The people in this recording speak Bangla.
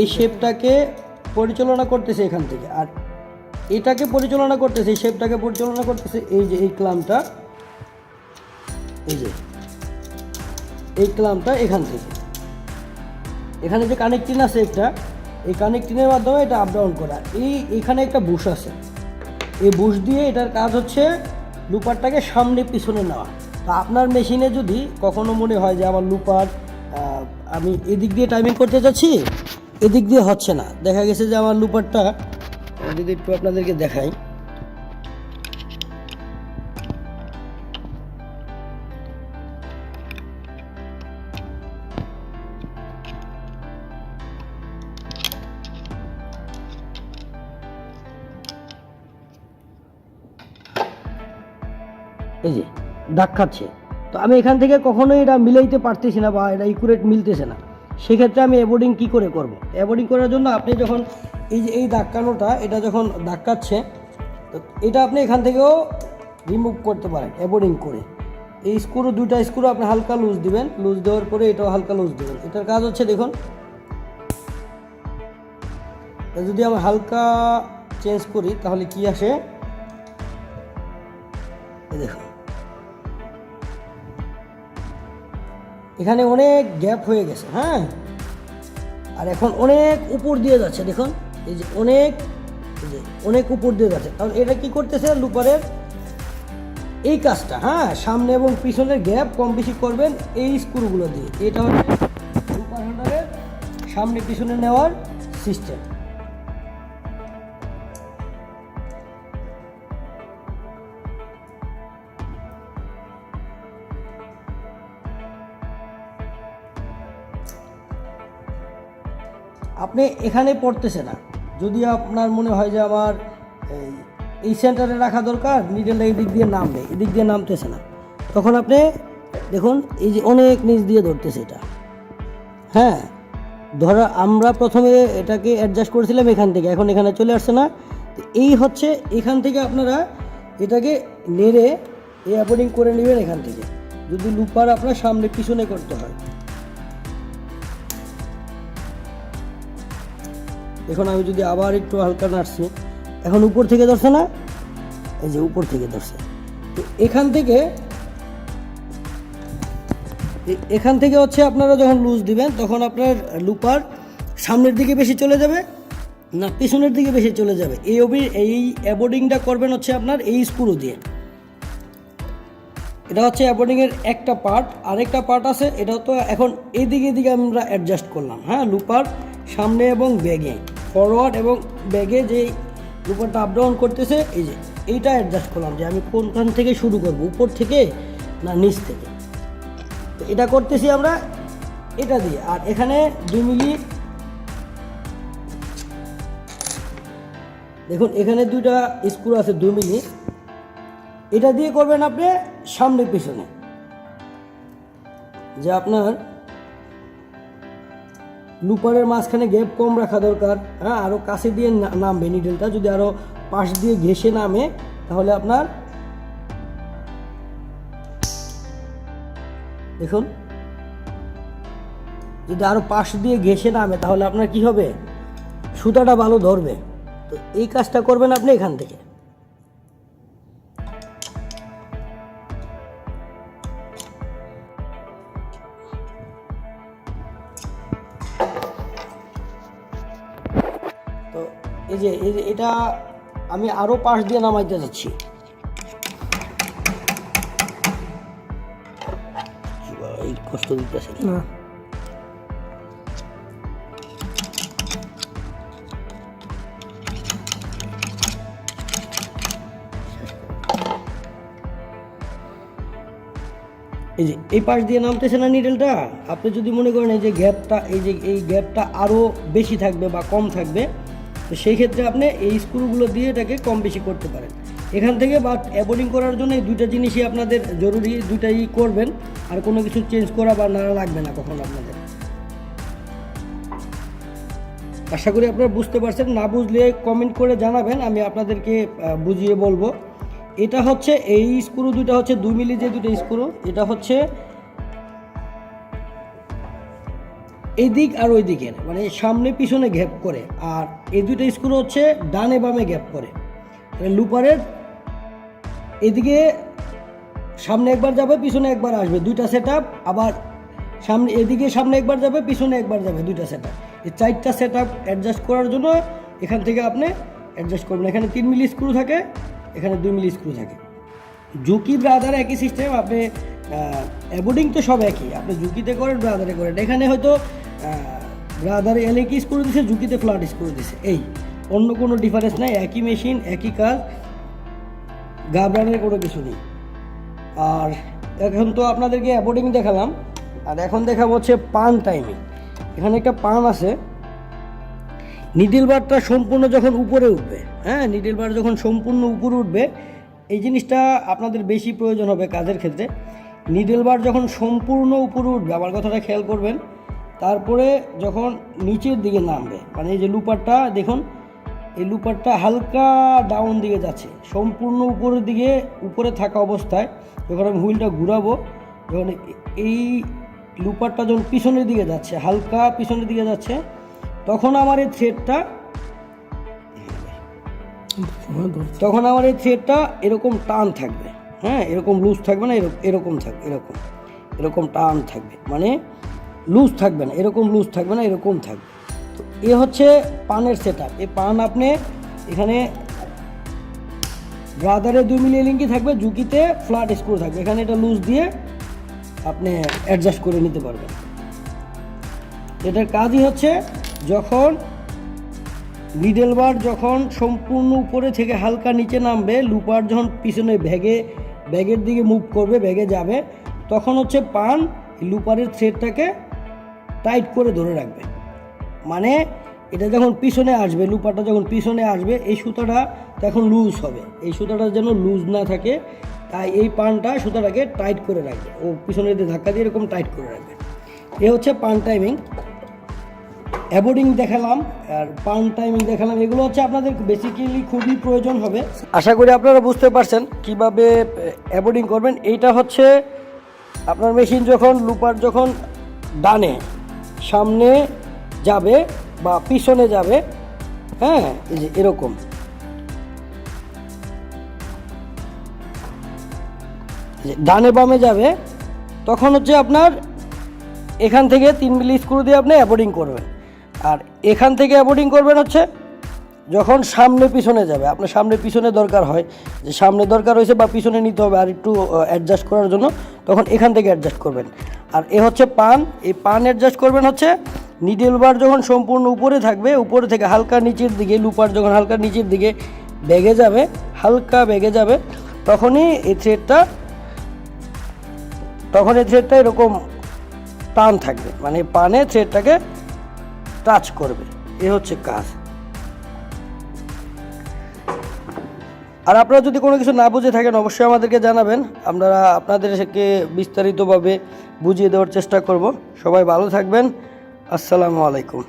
এই শেপটাকে পরিচালনা করতেছে এখান থেকে। আর এটাকে পরিচালনা করতেছে, এই শেপটাকে পরিচালনা করতেছে এই যে, এই ক্লামটা। এই যে, এই ক্লামটা এখান থেকে। এখানে যে কানেক্টিং আছে একটা, এই কানেক্টিংয়ের মাধ্যমে এটা আপ ডাউন করা। এই, এখানে একটা বুশ আছে। এই বুশ দিয়ে এটার কাজ হচ্ছে লুপারটাকে সামনে পিছনে নেওয়া। তো আপনার মেশিনে যদি কখনো মনে হয় যে আমার লুপার আমি এদিক দিয়ে টাইমিং করতে যাচ্ছি এদিক দিয়ে হচ্ছে না। দেখা গেছে যে আমার লুপারটা যদি একটু আপনাদেরকে দেখাই। এই যে, দাগ খাচ্ছে। তো আমি এখান থেকে কখনোই এটা মিলাইতে পারতেছি না বা এটা ইকুরেট মিলতেছে না। সেক্ষেত্রে আমি অ্যাবোর্ডিং কী করে করব? অ্যাবোর্ডিং করার জন্য আপনি যখন এই যে, এই দাগকানোটা, এটা যখন দাগকাচ্ছে, তো এটা আপনি এখান থেকেও রিমুভ করতে পারেন অ্যাবোর্ডিং করে। এই স্ক্রু দুইটা স্ক্রু আপনি হালকা লুজ দিবেন লুজ দেওয়ার পরে এটাও হালকা লুজ দেবেন। এটার কাজ হচ্ছে দেখুন যদি আমি হালকা চেঞ্জ করি, তাহলে কি আসে? দেখুন। এখানে অনেক গ্যাপ হয়ে গেছে হ্যাঁ? আর এখন অনেক উপর দিয়ে যাচ্ছে, দেখুন, এই যে অনেক যে অনেক উপর দিয়ে যাচ্ছে। কারণ এটা কি করতেছে, লুপারের এই কাজটা হ্যাঁ? সামনে এবং পিছনের গ্যাপ কম বেশি করবেন এই স্ক্রুগুলো দিয়ে। এটা হচ্ছে লুপার হোল্ডারের সামনে পিছনে নেওয়ার সিস্টেম। আপনি এখানে পড়তেছে না। যদি আপনার মনে হয় যে আমার এই সেন্টারে রাখা দরকার নিডেলটা এই দিক দিয়ে নামবে, এদিক দিয়ে নামতেছে না। তখন আপনি দেখুন, এই যে অনেক নিচ দিয়ে ধরতেছে এটা। হ্যাঁ ধরা, আমরা প্রথমে এটাকে অ্যাডজাস্ট করেছিলাম এখান থেকে, এখন এখানে চলে আসছে না। এই হচ্ছে, এখান থেকে আপনারা এটাকে নেড়ে, এই অ্যাপোর্ডিং করে নেবেন এখান থেকে। যদি লুপার আপনার সামনে পিছনে করতে হয়। এখন আমি যদি আবার একটু হালকা নাড়ছি, এখন উপর থেকে ধরছে না? এই যে উপর থেকে ধরছে। তো এখান থেকে এখান থেকে হচ্ছে আপনারা যখন লুজ দিবেন, তখন আপনার লুপার সামনের দিকে বেশি চলে যাবে, না, পিছনের দিকে বেশি চলে যাবে। এই অবি, এই অ্যাবোর্ডিংটা করবেন হচ্ছে আপনার এই স্ক্রু দিয়ে। এটা হচ্ছে অ্যাবোর্ডিংয়ের একটা পার্ট আরেকটা পার্ট আছে, এটা তো এখন এদিকে এদিকে আমরা অ্যাডজাস্ট করলাম হ্যাঁ লুপার সামনে এবং ব্যাগে। ফরওয়ার্ড এবং ব্যাগে যে উপরটা আপ ডাউন করতেছে, এই যে এইটা অ্যাডজাস্ট করলাম যে আমি কোনখান থেকে শুরু করব, উপর থেকে না নিচ থেকে? তো এটা করতেছি আমরা এটা দিয়ে। আর এখানে দুই মিলি দেখুন, এখানে দুইটা স্ক্রু আছে দুই মিলি। এটা দিয়ে করবেন আপনি সামনে পিছনে যে আপনার লুপারের মাঝখানে গ্যাপ কম রাখা দরকার। হ্যাঁ আরও কাছে দিয়ে নামবে নিডেলটা যদি আরও পাশ দিয়ে ঘেসে নামে, তাহলে আপনার দেখুন। যদি আরও পাশ দিয়ে ঘেসে নামে, তাহলে আপনার কি হবে? সুতাটা ভালো ধরবে। তো এই কাজটা করবেন আপনি এখান থেকে। এই যে এটা আমি আরও পাশ দিয়ে নামাইতে যাচ্ছি। এই কষ্ট দিতেছে। না। এই যে এই পাশ দিয়ে নামতেছে না নিডেলটা আপনি যদি মনে করেন এই যে গ্যাপটা এই যে এই গ্যাপটা আরও বেশি থাকবে বা কম থাকবে তো সেই ক্ষেত্রে আপনি এই স্ক্রুগুলো দিয়ে এটাকে কম বেশি করতে পারেন। এখান থেকে বা অ্যাবোর্ডিং করার জন্য এই দুইটা জিনিসই আপনাদের জরুরি, দুইটাই করবেন। আর কোনো কিছু চেঞ্জ করা বা নাড়া লাগবে না কখনো আপনাদের। আশা করি আপনারা বুঝতে পারছেন। না বুঝলে কমেন্ট করে জানাবেন, আমি আপনাদেরকে বুঝিয়ে বলব। এটা হচ্ছে এই স্ক্রু দুইটা হচ্ছে দুই মিলি যে দুটো স্ক্রু, এটা হচ্ছে এই দিক আর ওই দিকের মানে সামনে পিছনে গ্যাপ করে, আর এই দুটো স্ক্রু হচ্ছে ডানে বামে গ্যাপ করে। লুপারের এদিকে সামনে একবার যাবে, পিছনে একবার আসবে, দুইটা সেট আবার সামনে এদিকে সামনে একবার যাবে, পিছনে একবার যাবে, দুইটা সেট আপ এই চারটা সেট আপ অ্যাডজাস্ট করার জন্য এখান থেকে আপনি অ্যাডজাস্ট করবেন। এখানে তিন মিলি স্ক্রু থাকে, এখানে দুই মিলি স্ক্রু থাকে। জুকি ব্রাদার একই সিস্টেম আপনি অ্যাবোর্ডিং তো সব একই। আপনি ঝুঁকিতে করেন ব্রাদারে করেন। এখানে হয়তো ব্রাদারে এলে কি স্ক্রু দিছে, ঝুঁকিতে ফ্ল্যাট স্ক্রু দিছে। এই, অন্য কোনো ডিফারেন্স নাই, একই মেশিন একই কাজ গাবরানের কোনো কিছু নেই। আর এখন তো আপনাদেরকে অ্যাবোর্ডিং দেখালাম, আর এখন দেখাবো হচ্ছে পান টাইমিং এখানে একটা পান আছে। নিডিল বারটা সম্পূর্ণ যখন উপরে উঠবে হ্যাঁ নিডিল বার যখন সম্পূর্ণ উপরে উঠবে, এই জিনিসটা আপনাদের বেশি প্রয়োজন হবে কাজের ক্ষেত্রে। নিডেল বার যখন সম্পূর্ণ উপরে উঠবে আমার কথাটা খেয়াল করবেন তারপরে যখন নিচের দিকে নামবে মানে এই যে লুপারটা দেখুন এই লুপারটা হালকা ডাউন দিকে যাচ্ছে সম্পূর্ণ উপরের দিকে উপরে থাকা অবস্থায় যখন আমি হুইলটা ঘুরাবো যখন এই লুপারটা যখন পিছনের দিকে যাচ্ছে হালকা পিছনের দিকে যাচ্ছে তখন আমার এই থ্রেডটা তখন আমার এই থ্রেডটা এরকম টান থাকবে হ্যাঁ এরকম লুজ থাকবে না এরকম এরকম থাকবে এরকম। এরকম টান থাকবে। মানে লুজ থাকবে না, এরকম লুজ থাকবে না, এরকম থাকবে। তো এ হচ্ছে পানের সেট আপ এই পান আপনি এখানে ব্রাদারে দুই মিলিয়ে লিঙ্কি থাকবে, ঝুঁকিতে ফ্ল্যাট স্ক্রু থাকবে। এখানে এটা লুজ দিয়ে আপনি অ্যাডজাস্ট করে নিতে পারবেন। এটার কাজই হচ্ছে যখন মিডল বার যখন সম্পূর্ণ উপরে থেকে হালকা নিচে নামবে লুপার যখন পিছনে ব্যাগে ব্যাগের দিকে মুভ করবে, ব্যাগে যাবে, তখন হচ্ছে পান লুপারের থ্রেডটাকে টাইট করে ধরে রাখবে। মানে এটা যখন পিছনে আসবে, লুপারটা যখন পিছনে আসবে, এই সুতাটা তখন লুজ হবে। এই সুতাটা যেন লুজ না থাকে, তাই এই পানটা সুতাটাকে টাইট করে রাখবে। ও পিছনে ধাক্কা দিয়ে এরকম টাইট করে রাখবে। এ হচ্ছে পান টাইমিং অ্যাবোর্ডিং দেখালাম আর পান টাইমিং দেখালাম, এগুলো হচ্ছে আপনাদের বেসিক্যালি খুবই প্রয়োজন হবে। আশা করি আপনারা বুঝতে পারছেন কীভাবে অ্যাবোর্ডিং করবেন। এইটা হচ্ছে আপনার মেশিন যখন, লুপার যখন ডানে, সামনে যাবে বা পিছনে যাবে হ্যাঁ এই যে এরকম। ডানে বামে যাবে, তখন হচ্ছে আপনার এখান থেকে তিন মিলি স্ক্রু দিয়ে আপনি অ্যাবোর্ডিং করবেন। আর এখান থেকে অ্যাবোর্ডিং করবেন হচ্ছে যখন সামনে পিছনে যাবে। আপনার সামনে পিছনে দরকার হয়। যে সামনে দরকার হয়েছে বা পিছনে নিতে হবে আর একটু অ্যাডজাস্ট করার জন্য, তখন এখান থেকে অ্যাডজাস্ট করবেন। আর এ হচ্ছে পান। এই পান অ্যাডজাস্ট করবেন হচ্ছে নিডেল বার যখন সম্পূর্ণ উপরে থাকবে, উপরে থেকে হালকা নিচের দিকে, লুপার যখন হালকা নিচের দিকে বেগে যাবে, হালকা বেগে যাবে, তখনই এই থ্রেডটা তখন এই থ্রেডটা এরকম টান থাকবে। মানে পানে থ্রেডটাকে টাচ করবে। এ হচ্ছে কাজ। আর আপনারা যদি কোনো কিছু না বুঝে থাকেন, অবশ্যই আমাদেরকে জানাবেন। আমরা আপনাদেরকে বিস্তারিতভাবে বুঝিয়ে দেওয়ার চেষ্টা করব। সবাই ভালো থাকবেন। আসসালামু আলাইকুম।